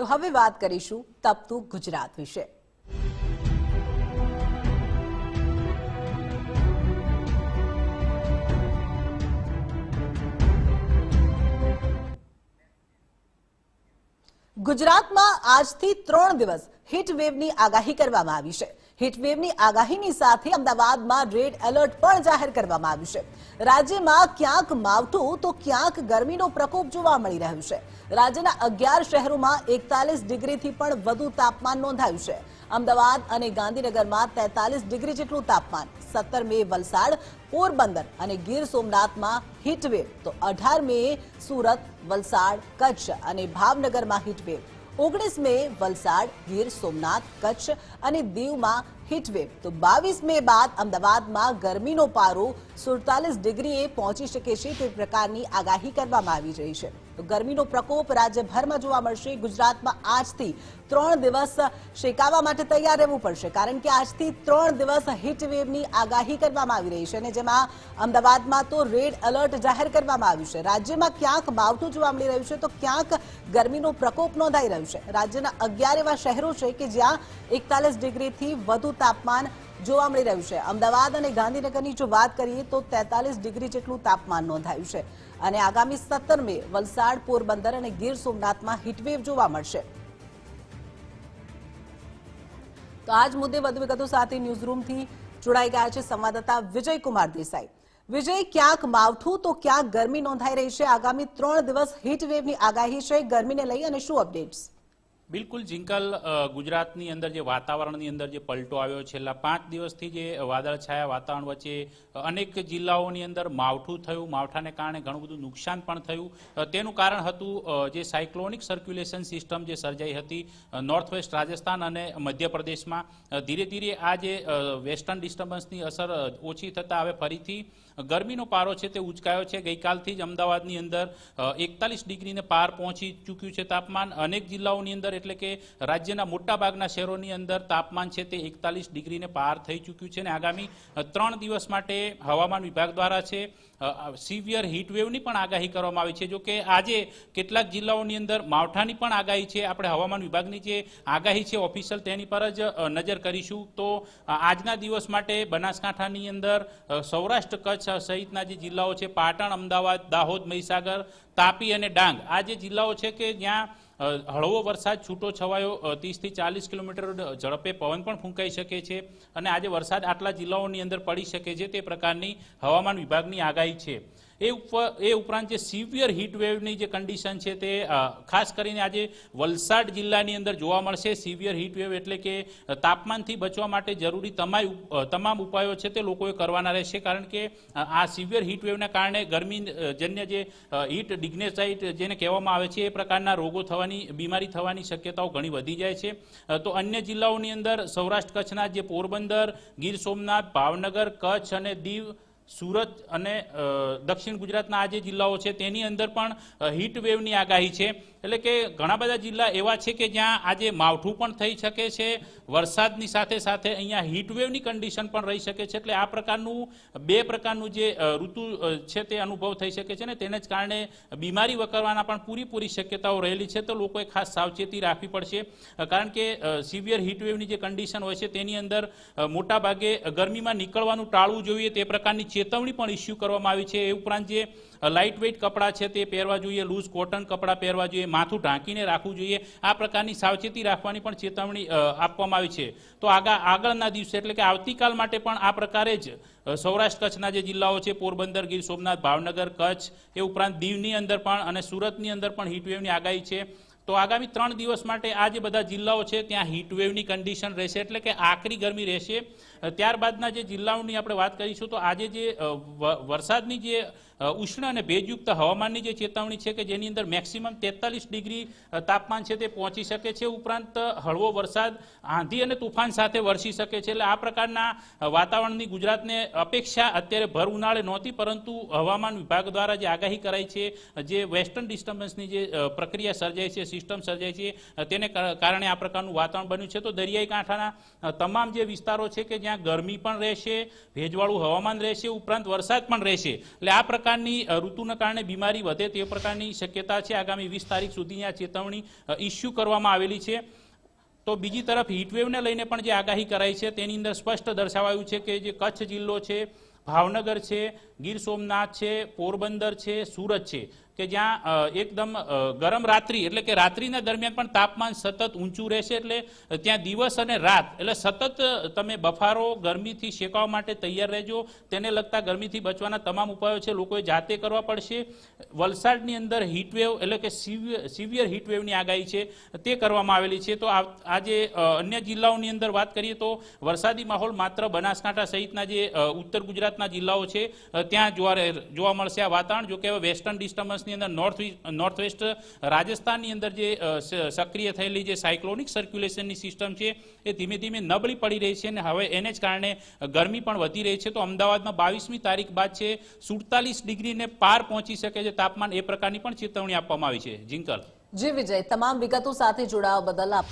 તો હવે વાત કરીશું તપતું ગુજરાત વિશે. ગુજરાતમાં આજથી ત્રણ દિવસ હીટ વેવની આગાહી કરવામાં આવી છે. હીટ વેવની આગાહીની સાથે અમદાવાદમાં રેડ એલર્ટ પણ જાહેર કરવામાં આવ્યું છે. રાજ્યમાં ક્યાંક માવઠું તો ક્યાંક ગરમીનો પ્રકોપ જોવા મળી રહ્યું છે. રાજ્યના અગિયાર શહેરોમાં એકતાલીસ ડિગ્રીથી પણ વધુ તાપમાન નોંધાયું છે. અમદાવાદ અને ગાંધીનગરમાં તેતાલીસ ડિગ્રી જેટલું તાપમાન. સત્તર મે વલસાડ, પોરબંદર અને ગીર સોમનાથમાં હીટવેવ. તો અઢાર મે સુરત, વલસાડ, કચ્છ અને ભાવનગરમાં હીટવેવ. ઓગણીસ મે વલસાડ ગીર સોમનાથ કચ્છ અને દીવમાં હીટવેવ. તો બાવીસ મે બાદ અમદાવાદમાં ગરમીનો પારો સુડતાલીસ ડિગ્રીએ પહોંચી શકે છે તે પ્રકારની આગાહી કરવામાં આવી રહી છે. તો ગરમીનો પ્રકોપ રાજ્યભરમાં જોવા મળશે. ગુજરાતમાં આજથી ત્રણ દિવસ શેકાવા માટે તૈયાર રહેવું પડશે, કારણ કે આજથી ત્રણ દિવસ હીટવેવની આગાહી કરવામાં આવી રહી છે અને જેમાં અમદાવાદમાં તો રેડ એલર્ટ જાહેર કરવામાં આવ્યું છે. રાજ્યમાં ક્યાંક માવઠું જોવા મળી રહ્યું છે, તો ક્યાંક ગરમીનો પ્રકોપ નોંધાઈ રહ્યું છે. રાજ્યના અગિયાર એવા શહેરો છે કે જ્યાં એકતાલીસ ડિગ્રીથી વધુ તાપમાન જોવા મળી રહ્યું છે. અમદાવાદ અને ગાંધીનગરની જો વાત કરીએ તો તેતાલીસ ડિગ્રી જેટલું તાપમાન નોંધાયું છે અને આગામી સત્તર વલસાડ, પોરબંદર અને ગીર સોમનાથમાં હીટવેવ જોવા મળશે. તો આજ મુદ્દે વધુ વિગતો સાથે ન્યૂઝરૂમથી જોડાઈ ગયા છે સંવાદદાતા વિજય કુમાર દેસાઈ. વિજય, ક્યાંક માવઠું તો ક્યાંક ગરમી નોંધાઈ રહી છે. આગામી ત્રણ દિવસ હીટવેવની આગાહી છે. ગરમીને લઈ અને શું અપડેટ્સ બિલકુલ જિંકલ ગુજરાતની અંદર જે વાતાવરણની અંદર જે પલટો આવ્યો છેલ્લા પાંચ દિવસથી જે વાદળછાયા વાતાવરણ વચ્ચે અનેક જિલ્લાઓની અંદર માવઠું થયું. માવઠાને કારણે ઘણું બધું નુકસાન પણ થયું. તેનું કારણ હતું જે સાયક્લોનિક સર્ક્યુલેશન સિસ્ટમ જે સર્જાઈ હતી નોર્થ વેસ્ટ રાજસ્થાન અને મધ્યપ્રદેશમાં. ધીરે ધીરે આ જે વેસ્ટર્ન ડિસ્ટર્બન્સની અસર ઓછી થતાં હવે ફરીથી ગરમીનો પારો છે તે ઉચકાયો છે. ગઈકાલથી જ અમદાવાદની અંદર એકતાલીસ ડિગ્રીને પાર પહોંચી ચૂક્યું છે તાપમાન. અનેક જિલ્લાઓની અંદર એટલે કે રાજ્યના મોટાભાગના શહેરોની અંદર તાપમાન છે તે એકતાલીસ ડિગ્રીને પાર થઈ ચૂક્યું છે અને આગામી ત્રણ દિવસ માટે હવામાન વિભાગ દ્વારા છે સિવિયર હીટવેવની પણ આગાહી કરવામાં આવી છે. જો કે આજે કેટલાક જિલ્લાઓની અંદર માવઠાની પણ આગાહી છે. આપણે હવામાન વિભાગની જે આગાહી છે ઓફિશિયલ તેની પર જ નજર કરીશું. તો આજના દિવસ માટે બનાસકાંઠાની અંદર સૌરાષ્ટ્ર કચ્છ સહિતના જે જિલ્લાઓ છે, પાટણ, અમદાવાદ, દાહોદ, મહીસાગર, તાપી અને ડાંગ આ જે જિલ્લાઓ છે કે જ્યાં હળવો વરસાદ, છૂટો છવાયો ત્રીસથી ચાલીસ કિલોમીટર ઝડપે પવન પણ ફૂંકાઈ શકે છે અને આજે વરસાદ આટલા જિલ્લાઓની અંદર પડી શકે છે તે પ્રકારની હવામાન વિભાગની આગાહી છે. એ ઉપર એ ઉપરાંત જે સિવિયર વેવની જે કન્ડિશન છે તે ખાસ કરીને આજે વલસાડ જિલ્લાની અંદર જોવા મળશે. સિવિયર વેવ એટલે કે તાપમાનથી બચવા માટે જરૂરી તમામ તમામ ઉપાયો છે તે લોકોએ કરવાના રહેશે. કારણ કે આ સિવિયર વેવના કારણે ગરમી જન્ય જે હીટ ડિગ્નેસાઇટ જેને કહેવામાં આવે છે, એ પ્રકારના રોગો થવાની, બીમારી થવાની શક્યતાઓ ઘણી વધી જાય છે. તો અન્ય જિલ્લાઓની અંદર સૌરાષ્ટ્ર કચ્છના જે પોરબંદર, ગીર સોમનાથ, ભાવનગર, કચ્છ અને દીવ સુરત અને દક્ષિણ ગુજરાતના આ જે જિલ્લાઓ છે તેની અંદર પણ હીટ વેવની આગાહી છે. એટલે કે ઘણા બધા જિલ્લા એવા છે કે જ્યાં આજે માવઠું પણ થઈ શકે છે, વરસાદની સાથે સાથે અહીંયા હીટ વેવની કન્ડિશન પણ રહી શકે છે. એટલે આ પ્રકારનું, બે પ્રકારનું જે ઋતુ છે તે અનુભવ થઈ શકે છે ને તેને જ કારણે બીમારી વકરવાના પણ પૂરીપૂરી શક્યતાઓ રહેલી છે તો લોકોએ ખાસ સાવચેતી રાખવી પડશે. કારણ કે સિવિયર હીટ વેવની જે કન્ડિશન હોય છે તેની અંદર મોટાભાગે ગરમીમાં નીકળવાનું ટાળવું જોઈએ તે પ્રકારની ચેતવણી પણ ઇસ્યુ કરવામાં આવી છે. એ ઉપરાંત જે લાઇટ વેઇટ કપડાં છે તે પહેરવા જોઈએ લૂઝ કોટન કપડાં પહેરવા જોઈએ, માથું ઢાંકીને રાખવું જોઈએ. આ પ્રકારની સાવચેતી રાખવાની પણ ચેતવણી આપવામાં આવી છે. તો આગા, આગળના દિવસે, એટલે કે આવતીકાલ માટે પણ આ પ્રકારે જ સૌરાષ્ટ્ર કચ્છના જે જિલ્લાઓ છે, પોરબંદર, ગીર સોમનાથ, ભાવનગર, કચ્છ, એ ઉપરાંત દીવની અંદર પણ અને સુરતની અંદર પણ હીટવેવની આગાહી છે. તો આગામી ત્રણ દિવસ માટે આ જે બધા જિલ્લાઓ છે, ત્યાં હીટવેવની કન્ડિશન રહેશે, એટલે કે આકરી ગરમી રહેશે. ત્યારબાદના જે જિલ્લાઓની આપણે વાત કરીશું, તો આજે જે વરસાદની જે ઉષ્ણ અને ભેજયુક્ત હવામાનની જે ચેતવણી છે કે જેની અંદર મેક્સિમમ તેતાલીસ ડિગ્રી તાપમાન છે તે પહોંચી શકે છે. ઉપરાંત હળવો વરસાદ, આંધી અને તુફાન સાથે વરસી શકે છે. એટલે આ પ્રકારના વાતાવરણની ગુજરાતને અપેક્ષા અત્યારે ભર ઉનાળે નહોતી, પરંતુ હવામાન વિભાગ દ્વારા જે આગાહી કરાઈ છે, જે વેસ્ટર્ન ડિસ્ટર્બન્સની જે પ્રક્રિયા સર્જાઈ છે સિસ્ટમ સર્જાય છે. તેને કારણે આ પ્રકારનું વાતાવરણ બન્યું છે. તો દરિયાઈ કાંઠાના તમામ જે વિસ્તારો છે કે જ્યાં ગરમી પણ રહેશે, ભેજવાળું હવામાન રહેશે, ઉપરાંત વરસાદ પણ રહેશે. એટલે આ પ્રકારની ઋતુના કારણે બીમારી વધે તે પ્રકારની શક્યતા છે. આગામી વીસ તારીખ સુધીની આ ચેતવણી ઇસ્યુ કરવામાં આવેલી છે. તો બીજી તરફ હીટવેવને લઈને પણ જે આગાહી કરાઈ છે, તેની અંદર સ્પષ્ટ દર્શાવાયું છે કે જે કચ્છ જિલ્લો છે, ભાવનગર છે ગીર સોમનાથ છે, પોરબંદર છે, સુરત છે, કે જ્યાં એકદમ ગરમ રાત્રિ, એટલે કે રાત્રિના દરમિયાન પણ તાપમાન સતત ઊંચું રહેશે, એટલે ત્યાં દિવસ અને રાત, એટલે સતત તમે બફારો ગરમીથી શેકાવા માટે તૈયાર રહેજો. તેને લગતા ગરમીથી બચવાના તમામ ઉપાયો છે, લોકોએ જાતે કરવા પડશે. વલસાડની અંદર હીટવેવ એટલે કે સિવિયર હીટવેવની આગાહી છે, તે કરવામાં આવેલી છે. તો આજે અન્ય જિલ્લાઓની અંદર વાત કરીએ તો વરસાદી માહોલ માત્ર બનાસકાંઠા સહિતના જે ઉત્તર ગુજરાતના જિલ્લાઓ છે ત્યાં જોવા જોવા મળશે આ વાતાવરણ, જો કે વેસ્ટર્ન ડિસ્ટર્બન્સની અંદર નોર્થ નોર્થ વેસ્ટ રાજસ્થાનની અંદર જે સક્રિય થયેલી જે સાયક્લોનિક સર્ક્યુલેશનની સિસ્ટમ છે, એ ધીમે ધીમે નબળી પડી રહી છે અને હવે એને જ કારણે ગરમી પણ વધી રહી છે. તો અમદાવાદમાં બાવીસમી તારીખ બાદ છે, સુડતાલીસ ડિગ્રીને પાર પહોંચી શકે છે તાપમાન. એ પ્રકારની પણ ચેતવણી આપવામાં આવી છે. જિંકલ. જી વિજય, તમામ વિગતો સાથે જોડાવા બદલ